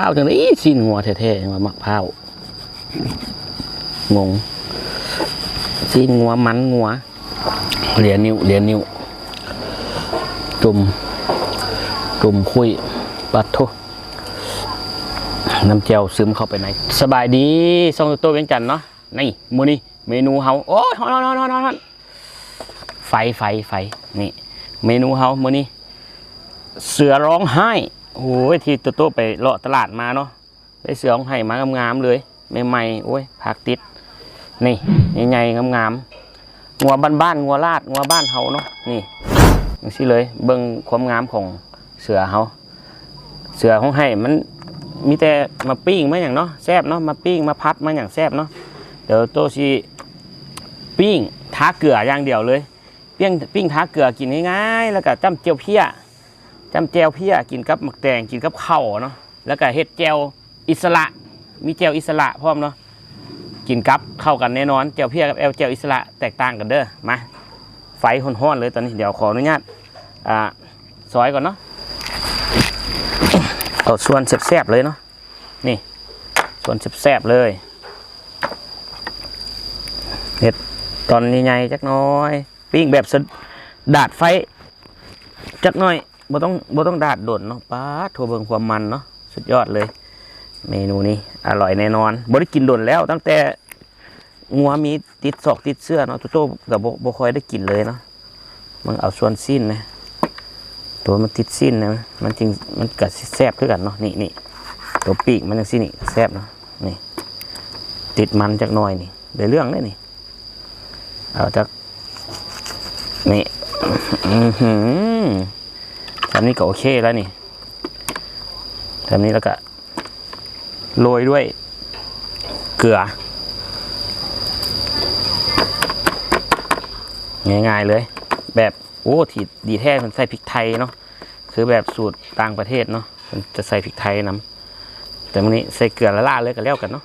ร้าวจังเลยสิ้นงัวแท้ๆมามักพร้าวงงสิ้นงัวมันงัวเหลียญนิ้วเหลียญนิ้วจุ่มจุ่มคุยปัดโทน้ำเจียวซึมเข้าไปใน สบายดีซองโตเวียงจันเนาะนี่มูนี่เมนูเฮาโอ้ยฮอนฮอนฮอนฮอนฮอนไฟไฟไฟนี่ เมนูเฮามูนี่เสือร้องไห้ โอ้ยที่โตโตไปเลาะตลาดมาเนาะได้เสือร้องไห้มางามๆเลยใหม่ๆโอ้ยผักติดนี่ใหญ่ๆงามๆงัวบ้านๆงัวลาดงัวบ้านเฮาเนาะนี่จังซี่เลยเบิ่งความงามของเสือเฮาเสือของไห้มันมีแต่มาปิ้งมาอย่างเนาะแซบเนาะมาปิ้งมาพัดมาอย่างแซบเนาะเดี๋ยวโตสิปิ้งท้าเกลืออย่างเดียวเลยปิ้งปิ้งท้าเกลือกินง่ายๆแล้วก็จ้ำเจียวเพี้ย จำแจวเพี้ยกินกับหมักแตงกินกับข้าวเนาะแล้วก็เฮ็ดแจวอิสระ มีแจวอิสระพร้อมเนาะกินกับเข้ากันแน่นอนเจียวเพียกับแอลเจียวอิสระแตกต่างกันเด้อมาไฟห้อนๆเลยตอนนี้เดี๋ยวขออนุญาตอ่าซอยก่อนเนาะเอาส่วนแซ่บๆเลยเนาะนี่ส่วนแซ่บๆเลยเห็ดตอนใหญ่ๆจักหน้อย ปิ้งแบบสะดาดไฟจักหน่อย บ่ต้องบ่ต้องดาดโดดเนาะป้าดโทรเบิงความมันเนาะสุดยอดเลย เมนูนี้อร่อยแน่นอนบ่ได้กินโดนแล้ว ตั้งแต่งัวมีติดศอกติดเสื้อเนาะตัวโตกับบ่บ่ค่อยได้กินเลยเนาะมันเอาส่วนสิ้นนะตัวมันติดสิ้นนะมันจริงมันกัดแซ่บคือกันเนาะนี่นี่ตัวปีกมันจังซี่นี่แซบเนาะนี่ ติดมันจักหน่อยนี่ได้เรื่องเลยนี่เอาจากนี่อือหือ ทำนี้ก็โอเคแล้วนี่ทำนี้แล้วก็โรยด้วยเกลือ ง่ายๆเลย แบบโอ้ทีดีแท้มันใส่พริกไทยเนาะคือแบบสูตรต่างประเทศเนาะมันจะใส่พริกไทยนำแต่วันนี้ใส่เกลือละล่าเลยก็แล้วกันเนาะ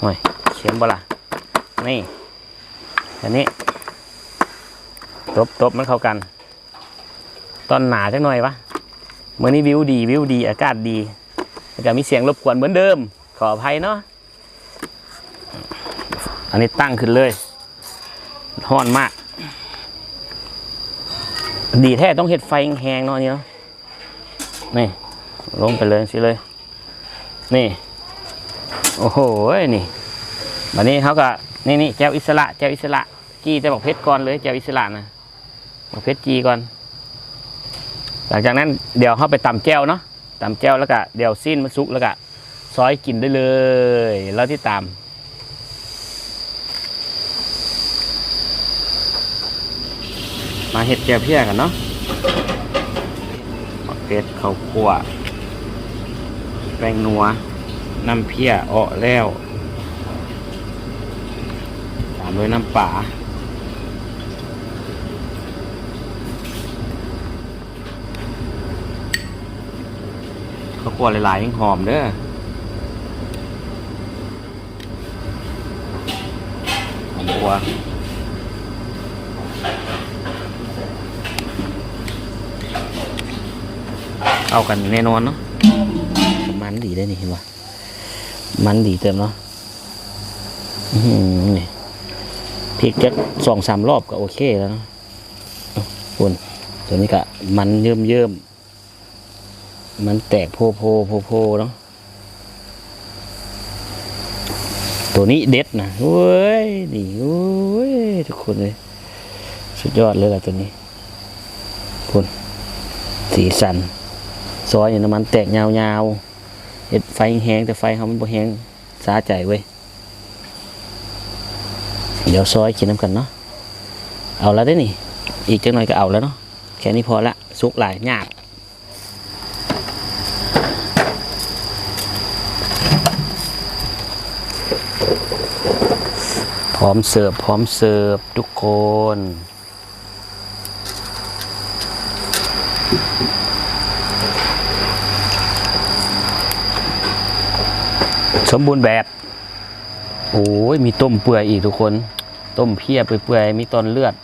ห่วยเขียมบล่ะนี่อันนี้ตบตบมันเข้ากัน ตอนหนาจังหน่อยวะเมื่อนี้วิวดีวิวดีอากาศดีแล้วก็มีเสียงรบกวนเหมือนเดิม ขออภัยเนาะอันนี้ตั้งขึ้นเลยห้อนมาก ดีแท้ต้องเห็ดไฟแหงๆเนาะนี่เนาะนี่ลงไปเลยสิเลย นี่ โอ้โหนี่วันนี้เขาก็นี่นี่แจวอิสระแจวอิสระจีจะบอกเพชรก่อนเลยแจวอิสระนะบอกเพชรจีก่อน หลังจากนั้นเดี๋ยวเข้าไปตำแจ้วเนาะตำแจ้วแล้วก็เดี๋ยวสิ้นมันสุกแล้วก็ซอยกินได้เลย แล้วที่ตามมาเห็ดแก้วเพี้ยกันเนาะเป็ดข้าวคั่วแป้งนัวน้ำเพี้ยออแล้ว ตามด้วยน้ำป่า ข้าวคั่วหลายๆยังหอมเด้อหอมกัวเอากันแน่นอนเนาะมันดีได้นี่เห็นปะมันดีเต็มเนาะอือหือนี่พริกจะสองสามรอบก็โอเคแล้วเนาะเอคุณตัวนี้ก็มันเยิ่มเยิ่ม มันแตกโพโพโพโพเนาะตัวนี้เด็ดนะเว้ยนี่เว้ยทุกคนเลยสุดยอดเลยล่ะตัวนี้คุณสีสันซอยอย่างน้ำมันแตกยาวๆเห็ดไฟแห้งแต่ไฟเขามันบ่แห้งสาใจเว้ยเดี๋ยวซอยกินน้ำกันเนาะเอาแล้วได้นี่ อีกจังหน่อยก็เอาแล้วเนาะแค่นี้พอละสุกหลายยาก พร้อมเสิร์ฟพร้อมเสิร์ฟทุกคนสมบูรณ์แบบ โอ้ย มีต้มเปื่อยอีกทุกคน ต้มเพียเปื่อยมีตอนเลือด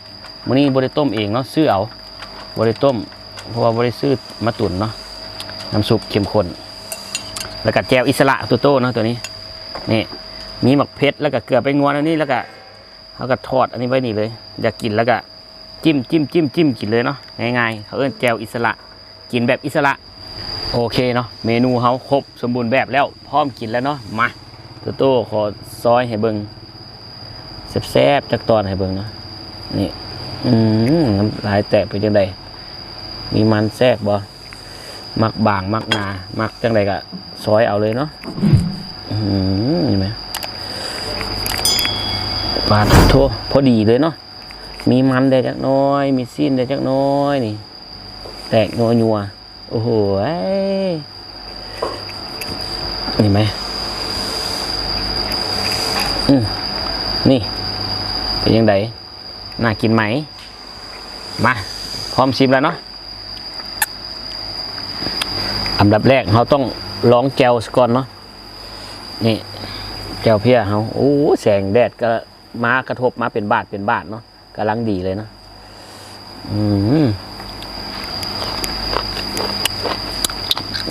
มื้อนี้บริต้มเองเนาะซื้อเอาบริต้ม เพราะว่าบริซื้อมาตุนเนาะ น้ำซุปเข้มข้น แล้วก็แจวอิสระตัวโตเนาะตัวนี้ นี่ มีหมักเพชรแล้วก็เกลือไปงวนอันนี้แล้วก็เขาก็ทอดอันนี้ไว้นี่เลย อยากกินแล้วก็จิ้มจิ้มจิ้มจิ้มกินเลยเนาะง่ายๆเขาเอิ้นแจวอิสระ กินแบบอิสระ โอเคเนาะเมนูเขาครบสมบูรณ์แบบแล้วพร้อมกินแล้วเนาะมาตัวโต้ขอซอยให้เบิงแซ่บๆจากตอนให้เบิงเนาะนี่อืมน้ำลายแตะไปจังใดมีมันแทรกบ่มักบางมักนา มักจังใดก็ซอยเอาเลยเนาะอืมเห็นไหม ปาดโทพอดีเลยเนาะมีมันได้จักน้อย มีซีนได้จักน้อยนี่ แตกนัวนัวโอ้โหเอ้ยเห็นไหมอืมนี่ เป็นยังไงน่ากินไหม มาพร้อมชิมแล้วเนาะอันดับแรกเราต้องลองแจวสก่อนเนาะนี่แจวเพียเขาโอ้แสงแดดก็ มากระทบมาเป็นบาทเป็นบาทเนาะกำลังดีเลยเนาะอืม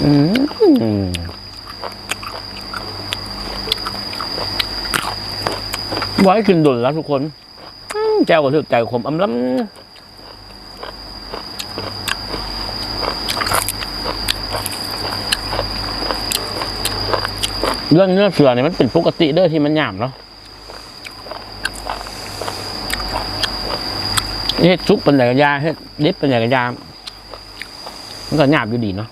อืมไว้กินดุนแล้วทุกคนแจวก็ถึกใจขมอำล้ำเรื่องเนื้อเสือเนี่ยมันเป็นปกติเด้อที่มันหยาบเนาะ เฮ็ดซุปเป็นไหนกระยาเฮ็ดดิบเป็นไหนกระยามันก็หยาบอยู่ดีเนาะ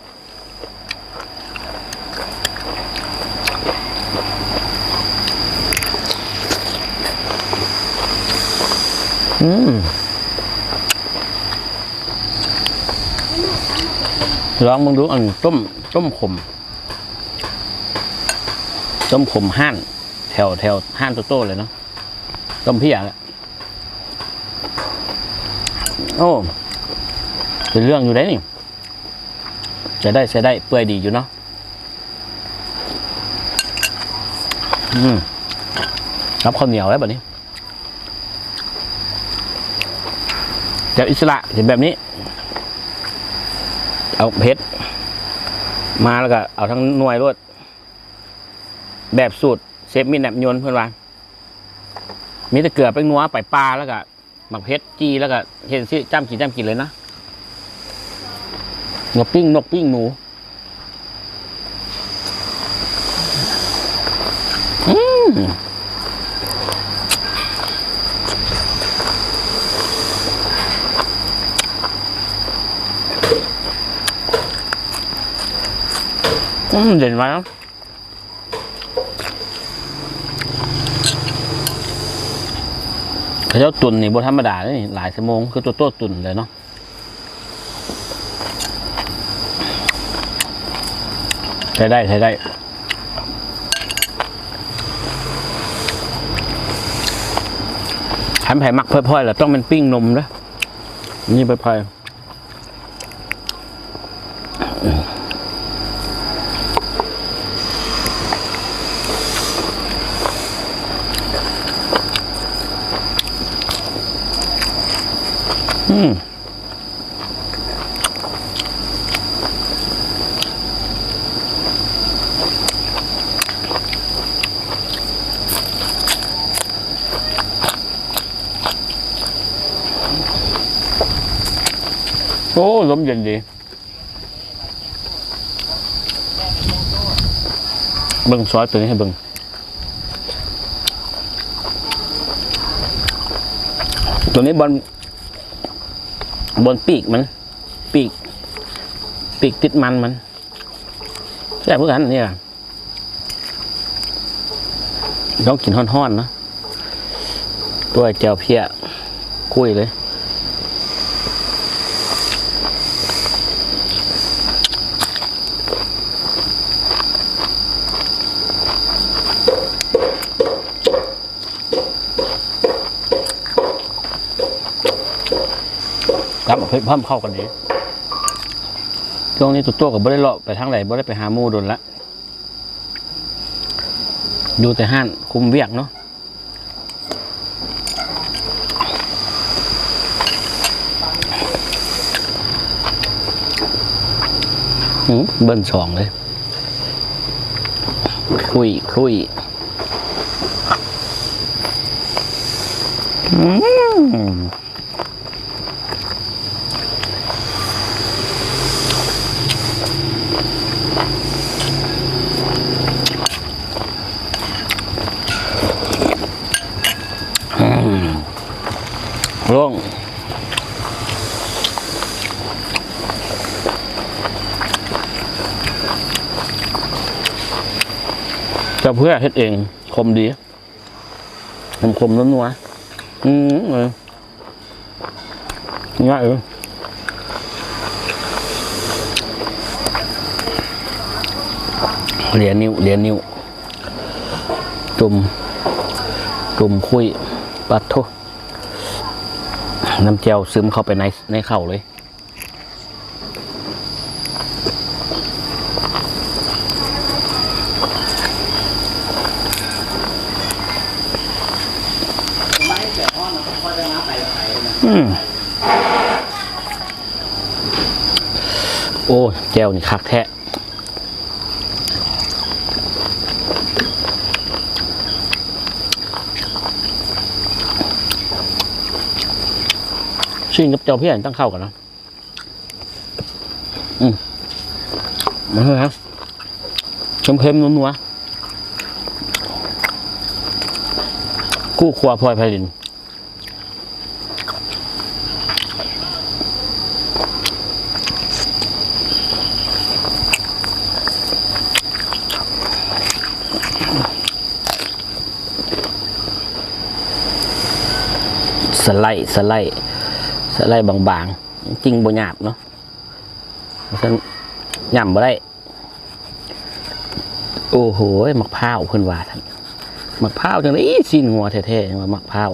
อืมลองมึงดูอันต้มต้มขมต้มขมห้าน แถวแถวห้านโตๆเลยเนาะต้มเพียแหละ โอ้เป็นเรื่องอยู่ได้นี่จะได้ใช้ได้เปื่อยดีอยู่เนาะอืมรับข้าวเหนียวแล้วแบบนี้เดี๋ยวอิสระเห็นแบบนี้ เอาเพชรมาแล้วก็เอาทั้งหน่วยรวด แบบสูตรเซฟมินแหนบยนเพื่อนว่ามีแต่เกลือไปนัวไปปลาแล้วก็ หมักเพชรจีแล้วก็เห็นซิจ้ำกินจ้ำกินเลยนะนกปิ้งนกปิ้งหนูอืมอืมเด่นมาก เขาเจ้าตุนนี่บธรรมดาเลยหลายชั่วโมงคือตัวโต้ตุนเลยเนาะใช้ได้ใช้ได้ทำไผ่มักเพ่อยๆแหละต้องเป็นปิ้งนมนะนี่เพ่อยๆ อืมโอ้ล มเย็นดีเบิ่งซอสตัวนี้ให้เบิ่งตัวนี้บอลบนปีกมัน ปีก ปีกติดมันมันใช่เพื่อนเนี่ยต้องกินห้อนๆเนอะตัวเจียวเพียคุยเลย ครับเพิ่มเข้ากันดีช่วงนี้ตัวตัวกับบ่ได้เลาะไปทางไหนบ่ได้ไปหาหมูโดนละอยู่แต่ห้านคุมเวียกเนาะหืมเบิ้ลสองเลย คุยคุยอืม เพื่อเฮ็ดเอง คมดีคมคมๆนัวอืมเออง่ายเออเหลียนิ้วเหลียนิ้ว จุ่มจุ่มคุยปัดโทน้ำเจียวซึมเข้าไปในในเข่าเลย โอ้แจวนี่คักแท้ชิงกับเจ้าพี่อันตั้งเข้ากันนะอืมมาเลยครับเค็มๆนัวๆกู้ครัวพลอยไพลิน ไลด์สไลด์สไลด์บางๆ จริงบ่หยาบเนาะฉันย่ำบ่ได้ โอ้โหมักพร้าวเพิ่นว่าท่านมักพร้าวจังได๋สิ้นงัวแท้ๆว่ามักพร้าว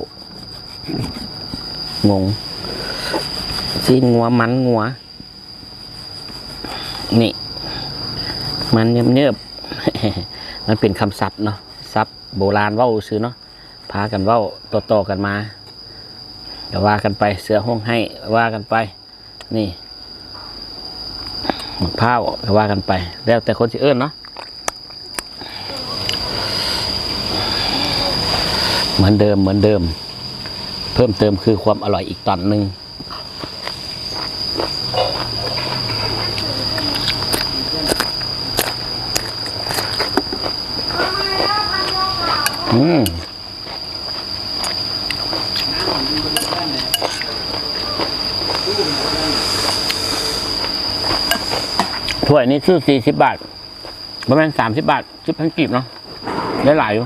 งงสิ้นงัวมันงัว นี่ มันเนียบๆมันเป็นคำศัพท์เนาะศัพท์โบราณเว้าซื้อเนาะพากันเว้าต่อๆกันมา ก็ว่ากันไปเสือห้องให้ว่ากันไป นี่หมกพร้าวก็ว่ากันไป แล้วแต่คนสิเอิ้อนเนาะเหมือนเดิมเหมือนเดิม เพิ่มเติมคือความอร่อยอีกตอนหนึ่งอืม ถ้วยนี้ซื้อสี่สิบบาท ประมาณสามสิบบาทสิบพันกีบเนาะได้หลายอยู่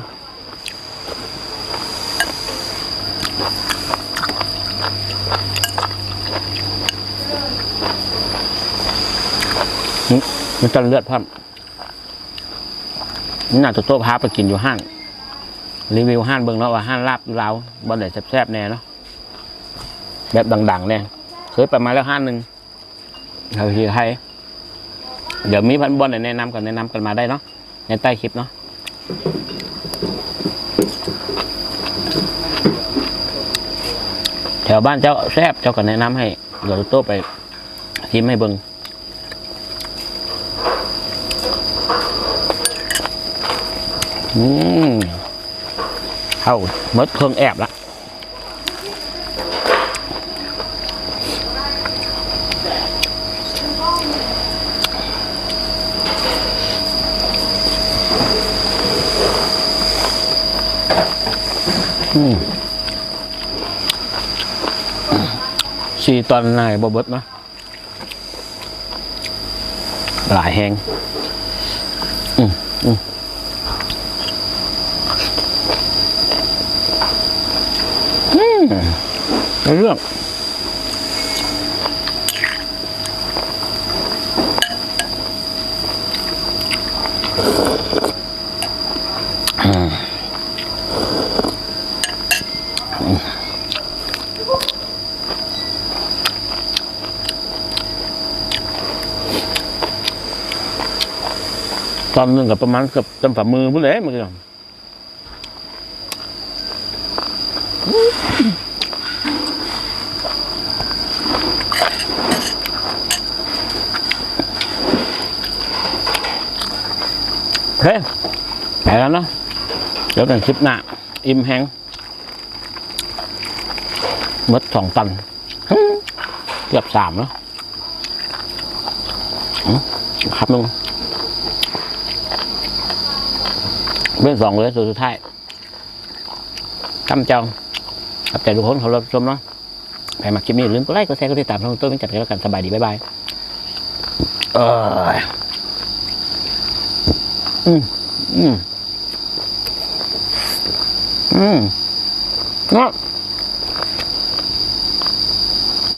มันจะเลือดพับนี่น่าจะโต๊ะพาไปกินอยู่ห้าง รีวิวห้างเบิ่งเนาะว่าห้างลาบลาวบอลไหนแซ่บๆแน่เนาะแบบดังๆเนี่ยเคยไปมาแล้วห้างหนึ่งแถวที่ไทย เดี๋ยวมีพันบอลแนะนำกันแนะนำกันมาได้เนาะในใต้คลิปเนาะแถวบ้านเจ้าแซบเจ้าก็แนะนำให้เดี๋ยวโต้ไปทิมให้เบิงอืมเข้ามดเครื่องแอบละ สี่ตอนนายบเบิดมาหลายแหงอืมอืมอืมเอาเรื่อง ตอนหนึ่งกับประมาณกือบจำฝ่ามือพุ่นเลยมันก็เฮ้ยไปไปแล้วเนาะเดี๋ยวกันคลิปหน้า อิ่มแห้งมดสองตัน เกือบสามแล้วครับลุง เรื่องสองเลยสุดสุดท้ายทำเจ้าขับใจทุกคนเขารับชมเนาะใครมาคลิปนี้อย่าลืมกดไลค์กดแชร์กดติดตามช่องต้นเป็นจัดกันแล้วกันสบายดีบ๊ายบายเอออืมอืมอืมเนาะ